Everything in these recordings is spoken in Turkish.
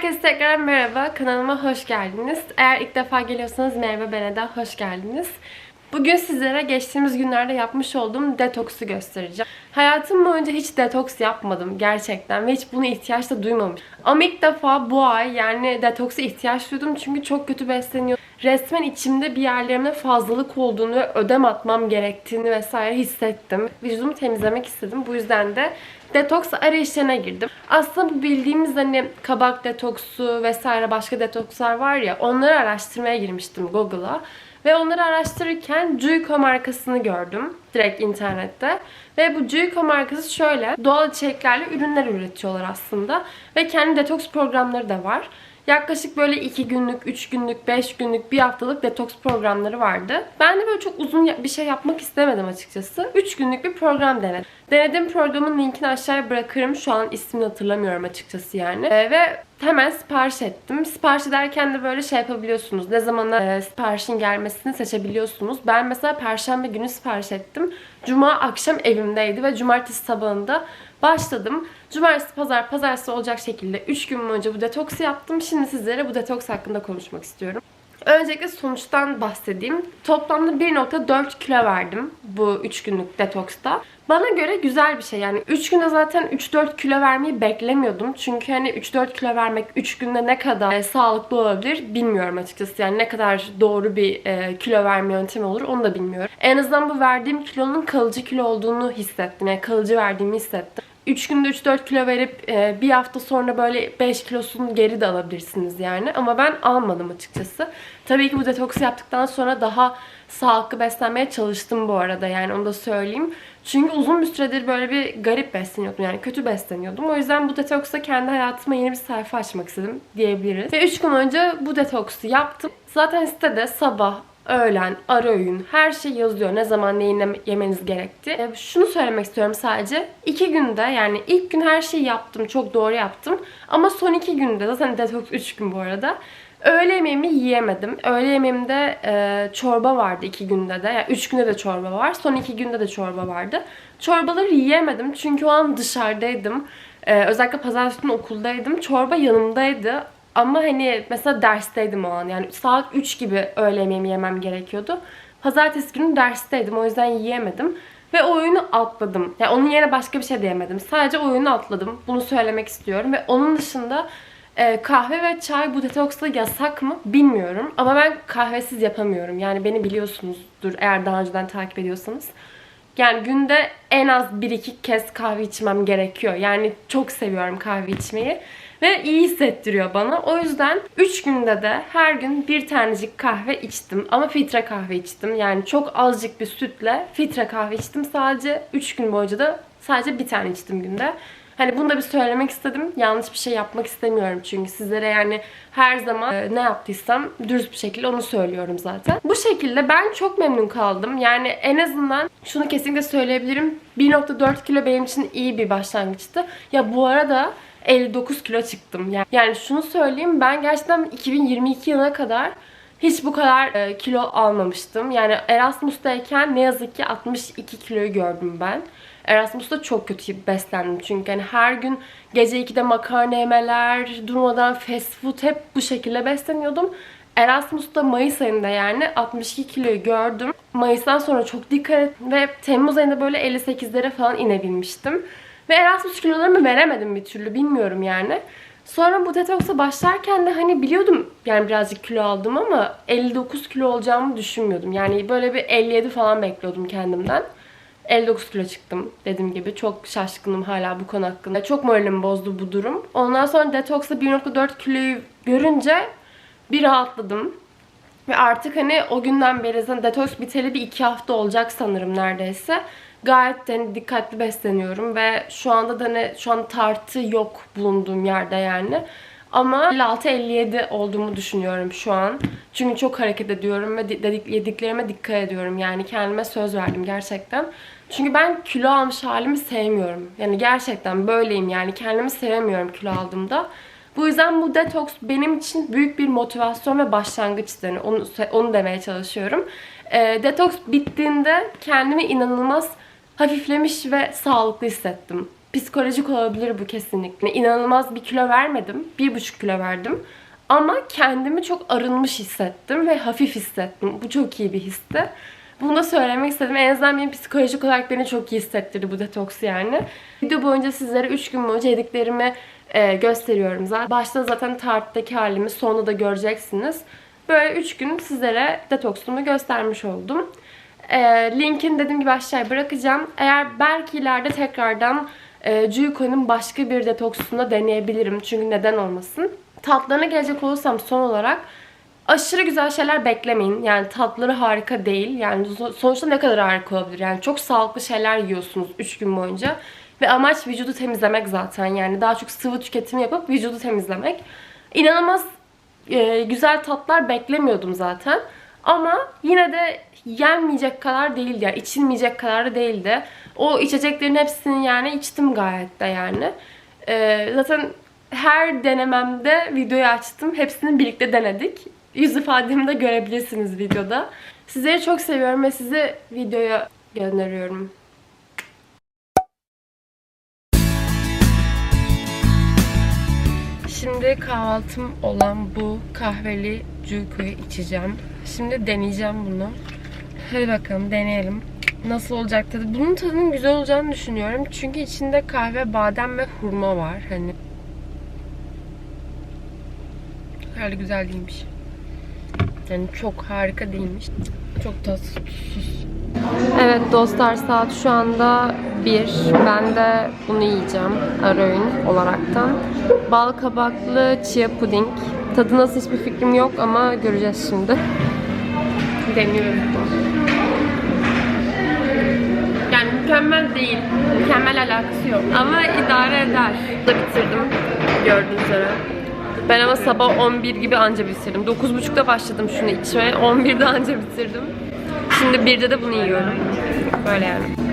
Herkese tekrar merhaba. Kanalıma hoş geldiniz. Eğer ilk defa geliyorsanız merhaba ben Eda. Hoş geldiniz. Bugün sizlere geçtiğimiz günlerde yapmış olduğum detoksu göstereceğim. Hayatım boyunca hiç detoks yapmadım gerçekten ve hiç buna ihtiyaç da duymamıştım. Ama ilk defa bu ay yani detoksa ihtiyaç duydum çünkü çok kötü besleniyorum. Resmen içimde bir yerlerimde fazlalık olduğunu ve ödem atmam gerektiğini vesaire hissettim. Vücudumu temizlemek istedim. Bu yüzden de detoks arayışlarına girdim. Aslında bildiğimiz hani kabak detoksu vesaire başka detokslar var ya onları araştırmaya girmiştim Google'a. Ve onları araştırırken Juico markasını gördüm direkt internette. Ve bu Juico markası şöyle doğal içeriklerle ürünler üretiyorlar aslında. Ve kendi detoks programları da var. Yaklaşık böyle 2 günlük, 3 günlük, 5 günlük, bir haftalık detoks programları vardı. Ben de böyle çok uzun bir şey yapmak istemedim açıkçası. 3 günlük bir program denedim. Denediğim programın linkini aşağıya bırakırım. Şu an ismini hatırlamıyorum açıkçası yani. Ee, ve hemen sipariş ettim. Sipariş ederken de böyle şey yapabiliyorsunuz. Ne zamana e, siparişin gelmesini seçebiliyorsunuz. Ben mesela perşembe günü sipariş ettim. Cuma akşam evimdeydi ve cumartesi sabahında başladım. Cumartesi, pazar, pazartesi olacak şekilde 3 gün boyunca bu detoksu yaptım. Şimdi sizlere bu detoks hakkında konuşmak istiyorum. Öncelikle sonuçtan bahsedeyim. Toplamda 1.4 kilo verdim bu 3 günlük detoksta. Bana göre güzel bir şey. Yani 3 günde zaten 3-4 kilo vermeyi beklemiyordum. Çünkü hani 3-4 kilo vermek 3 günde ne kadar e, sağlıklı olabilir bilmiyorum açıkçası. Yani ne kadar doğru bir e, kilo verme yöntemi olur onu da bilmiyorum. En azından bu verdiğim kilonun kalıcı kilo olduğunu hissettim. Yani kalıcı verdiğimi hissettim. 3 günde 3-4 kilo verip e, bir hafta sonra böyle 5 kilosunu geri de alabilirsiniz yani. Ama ben almadım açıkçası. Tabii ki bu detoksu yaptıktan sonra daha sağlıklı beslenmeye çalıştım bu arada yani onu da söyleyeyim. Çünkü uzun bir süredir böyle bir garip besleniyordum yani kötü besleniyordum. O yüzden bu detoksta kendi hayatıma yeni bir sayfa açmak istedim diyebiliriz. Ve 3 gün önce bu detoksu yaptım. Zaten sitede sabah, öğlen, ara öğün her şey yazıyor. Ne zaman neyi yemeniz gerektiği. E, şunu söylemek istiyorum sadece. iki günde yani ilk gün her şeyi yaptım. Çok doğru yaptım. Ama son iki günde zaten detoks 3 gün bu arada. Öğle yemeğimi yiyemedim. Öğle yemeğimde e, çorba vardı iki günde de. Yani üç günde de çorba var. Son iki günde de çorba vardı. Çorbaları yiyemedim çünkü o an dışarıdaydım. E, özellikle pazartesi günü okuldaydım. Çorba yanımdaydı. Ama hani mesela dersteydim o an. Yani saat 3 gibi öğle yemeğimi yemem gerekiyordu. Pazartesi günü dersteydim. O yüzden yiyemedim. Ve oyunu atladım. Yani onun yerine başka bir şey diyemedim. Sadece oyunu atladım. Bunu söylemek istiyorum. Ve onun dışında e, kahve ve çay bu detoksta yasak mı bilmiyorum. Ama ben kahvesiz yapamıyorum. Yani beni biliyorsunuzdur eğer daha önceden takip ediyorsanız. Yani günde en az 1-2 kez kahve içmem gerekiyor. Yani çok seviyorum kahve içmeyi. Ve iyi hissettiriyor bana. O yüzden 3 günde de her gün bir tanecik kahve içtim. Ama filtre kahve içtim. Yani çok azıcık bir sütle filtre kahve içtim. Sadece 3 gün boyunca da sadece bir tane içtim günde. Hani bunu da bir söylemek istedim. Yanlış bir şey yapmak istemiyorum çünkü sizlere yani her zaman e, ne yaptıysam dürüst bir şekilde onu söylüyorum zaten. Bu şekilde ben çok memnun kaldım. Yani en azından şunu kesinlikle söyleyebilirim. 1.4 kilo benim için iyi bir başlangıçtı. Ya bu arada 59 kilo çıktım. Yani, yani şunu söyleyeyim ben gerçekten 2022 yılına kadar hiç bu kadar e, kilo almamıştım. Yani Erasmus'tayken ne yazık ki 62 kiloyu gördüm ben. Erasmus'ta çok kötü beslendim çünkü hani her gün gece 2'de makarna yemeler, durmadan fast food hep bu şekilde besleniyordum. Erasmus'ta Mayıs ayında yani 62 kiloyu gördüm. Mayıs'tan sonra çok dikkat ve Temmuz ayında böyle 58'lere falan inebilmiştim. Ve Erasmus kilolarımı veremedim bir türlü bilmiyorum yani. Sonra bu detoksa başlarken de hani biliyordum yani birazcık kilo aldım ama 59 kilo olacağımı düşünmüyordum. Yani böyle bir 57 falan bekliyordum kendimden. 59 kilo çıktım dediğim gibi. Çok şaşkınım hala bu konu hakkında. Çok moralimi bozdu bu durum. Ondan sonra detoksta 1.4 kiloyu görünce bir rahatladım. Ve artık hani o günden beri zaten detoks biteli bir iki hafta olacak sanırım neredeyse. Gayet de hani dikkatli besleniyorum ve şu anda da ne şu an tartı yok bulunduğum yerde yani. Ama 56-57 olduğumu düşünüyorum şu an. Çünkü çok hareket ediyorum ve dedik, yediklerime dikkat ediyorum. Yani kendime söz verdim gerçekten. Çünkü ben kilo almış halimi sevmiyorum. Yani gerçekten böyleyim yani. Kendimi sevemiyorum kilo aldığımda. Bu yüzden bu detoks benim için büyük bir motivasyon ve başlangıçtı. Yani onu, onu demeye çalışıyorum. E, detoks bittiğinde kendimi inanılmaz hafiflemiş ve sağlıklı hissettim. psikolojik olabilir bu kesinlikle. İnanılmaz bir kilo vermedim. Bir buçuk kilo verdim. Ama kendimi çok arınmış hissettim ve hafif hissettim. Bu çok iyi bir histi. Bunu da söylemek istedim. En azından benim psikolojik olarak beni çok iyi hissettirdi bu detoks yani. Video boyunca sizlere 3 gün boyunca yediklerimi e, gösteriyorum zaten. Başta zaten tarttaki halimi sonunda da göreceksiniz. Böyle 3 gün sizlere detoksumu göstermiş oldum. E, linkini dediğim gibi aşağıya bırakacağım. Eğer belki ileride tekrardan e, Juiko'nun başka bir detoksunu da deneyebilirim. Çünkü neden olmasın. Tatlarına gelecek olursam son olarak aşırı güzel şeyler beklemeyin. Yani tatları harika değil. Yani so- sonuçta ne kadar harika olabilir? Yani çok sağlıklı şeyler yiyorsunuz 3 gün boyunca. Ve amaç vücudu temizlemek zaten. Yani daha çok sıvı tüketimi yapıp vücudu temizlemek. İnanılmaz e, güzel tatlar beklemiyordum zaten. Ama yine de yenmeyecek kadar değildi. Yani içilmeyecek kadar da değildi. O içeceklerin hepsini yani içtim gayet de yani. E, zaten her denememde videoyu açtım. Hepsini birlikte denedik. Yüz ifademi de görebilirsiniz videoda. Sizleri çok seviyorum ve sizi videoya gönderiyorum. Şimdi kahvaltım olan bu kahveli Juiko'yu içeceğim. Şimdi deneyeceğim bunu. Hadi bakalım deneyelim. Nasıl olacak tadı? Bunun tadının güzel olacağını düşünüyorum. Çünkü içinde kahve, badem ve hurma var. Hani Öyle güzel değilmiş. Yani çok harika değilmiş. Çok tatsız. Evet dostlar saat şu anda 1. Ben de bunu yiyeceğim ara öğün olaraktan. Bal kabaklı chia puding. Tadı nasıl hiçbir fikrim yok ama göreceğiz şimdi. Deniyorum. Yani mükemmel değil. Mükemmel alakası yok. Ama idare eder. Da bitirdim. Gördüğünüz üzere. Ben ama sabah 11 gibi anca bitirdim. 9.30'da başladım şunu içmeye. 11'de anca bitirdim. Şimdi 1'de de bunu yiyorum. Böyle yani.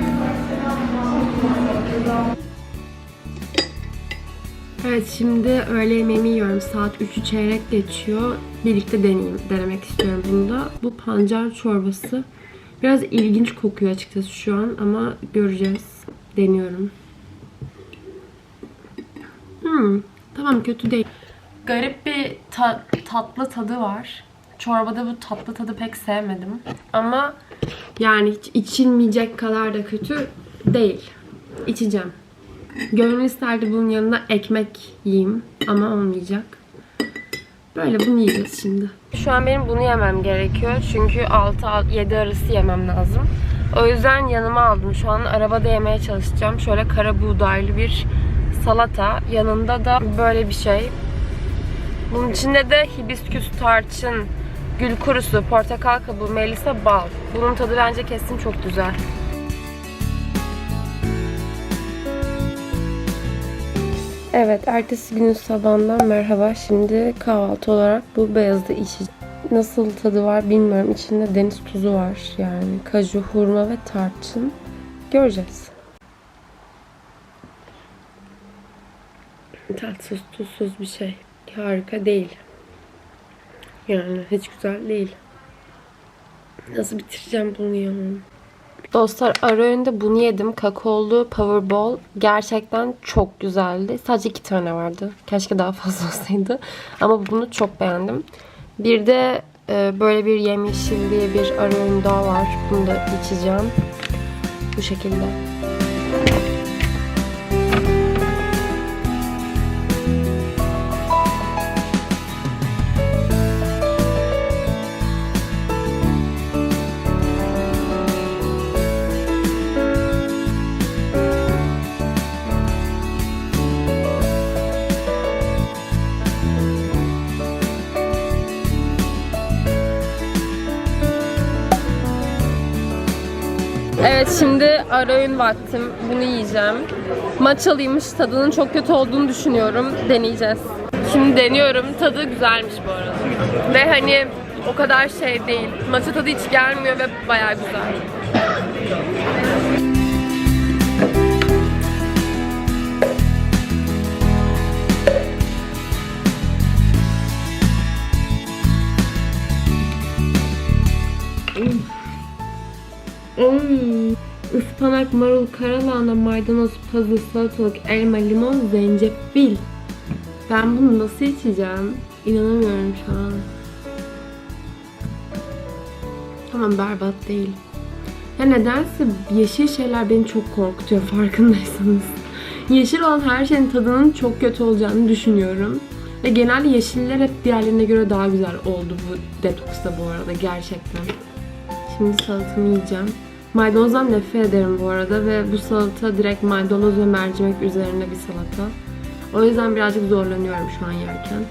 Evet şimdi öğle yemeğimi yiyorum. Saat 3'ü çeyrek geçiyor. Birlikte deneyeyim. Denemek istiyorum bunu da. Bu pancar çorbası. Biraz ilginç kokuyor açıkçası şu an ama göreceğiz. Deniyorum. Hmm, tamam kötü değil. Garip bir ta- tatlı tadı var. Çorbada bu tatlı tadı pek sevmedim. Ama yani hiç içilmeyecek kadar da kötü değil. İçeceğim. Gönül isterdi bunun yanına ekmek yiyeyim ama olmayacak. Böyle bunu yiyeceğiz şimdi. Şu an benim bunu yemem gerekiyor. Çünkü 6-7 arası yemem lazım. O yüzden yanıma aldım. Şu an arabada yemeye çalışacağım. Şöyle kara buğdaylı bir salata. Yanında da böyle bir şey. Bunun içinde de hibisküs tarçın, gül kurusu, portakal kabuğu, melisa, bal. Bunun tadı bence kesin çok güzel. Evet, ertesi günün sabahından merhaba. Şimdi kahvaltı olarak bu beyazı içeceğim. Nasıl tadı var bilmiyorum. İçinde deniz tuzu var yani. Kaju, hurma ve tarçın. Göreceğiz. Tatsız, tuzsuz bir şey. Harika değil. Yani hiç güzel değil. Nasıl bitireceğim bunu ya? Dostlar ara öğünde bunu yedim. Kakaolu Powerball. Gerçekten çok güzeldi. Sadece iki tane vardı. Keşke daha fazla olsaydı. Ama bunu çok beğendim. Bir de e, böyle bir yemyeşil diye bir ara öğün daha var. Bunu da içeceğim. Bu şekilde. Şimdi ara öğün vaktim. Bunu yiyeceğim. Maçalıymış. Tadının çok kötü olduğunu düşünüyorum. Deneyeceğiz. Şimdi deniyorum. Tadı güzelmiş bu arada. Ve hani o kadar şey değil. Matcha tadı hiç gelmiyor ve bayağı güzel. Ispanak, marul, karalahana, maydanoz, pazı, salatalık, elma, limon, zencefil. Ben bunu nasıl içeceğim? İnanamıyorum şu an. Tamam berbat değil. Ya nedense yeşil şeyler beni çok korkutuyor farkındaysanız. Yeşil olan her şeyin tadının çok kötü olacağını düşünüyorum. Ve genelde yeşiller hep diğerlerine göre daha güzel oldu bu detoksta bu arada gerçekten. Şimdi salatamı yiyeceğim. Maydanozdan nefret ederim bu arada ve bu salata direkt maydanoz ve mercimek üzerine bir salata. O yüzden birazcık zorlanıyorum şu an yerken.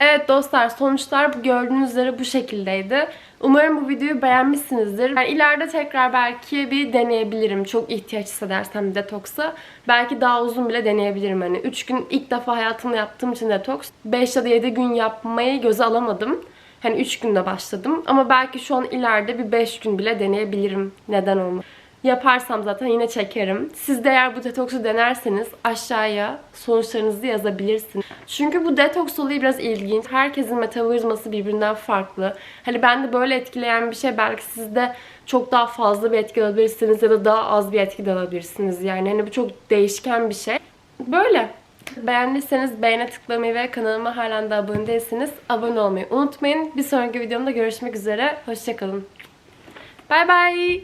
Evet dostlar sonuçlar gördüğünüz üzere bu şekildeydi. Umarım bu videoyu beğenmişsinizdir. Yani ileride tekrar belki bir deneyebilirim. Çok ihtiyaç hissedersem detoksa. Belki daha uzun bile deneyebilirim. Hani 3 gün ilk defa hayatımda yaptığım için detoks. 5 ya da 7 gün yapmayı göze alamadım. Hani 3 günde başladım. Ama belki şu an ileride bir 5 gün bile deneyebilirim. Neden olmaz? Yaparsam zaten yine çekerim. Siz de eğer bu detoksu denerseniz aşağıya sonuçlarınızı yazabilirsiniz. Çünkü bu detoks olayı biraz ilginç. Herkesin metabolizması birbirinden farklı. Hani bende böyle etkileyen bir şey belki sizde çok daha fazla bir etki alabilirsiniz ya da daha az bir etki de alabilirsiniz. Yani hani bu çok değişken bir şey. Böyle. Beğendiyseniz beğene tıklamayı ve kanalıma halen de abone değilseniz abone olmayı unutmayın. Bir sonraki videomda görüşmek üzere. Hoşçakalın. Bay bay.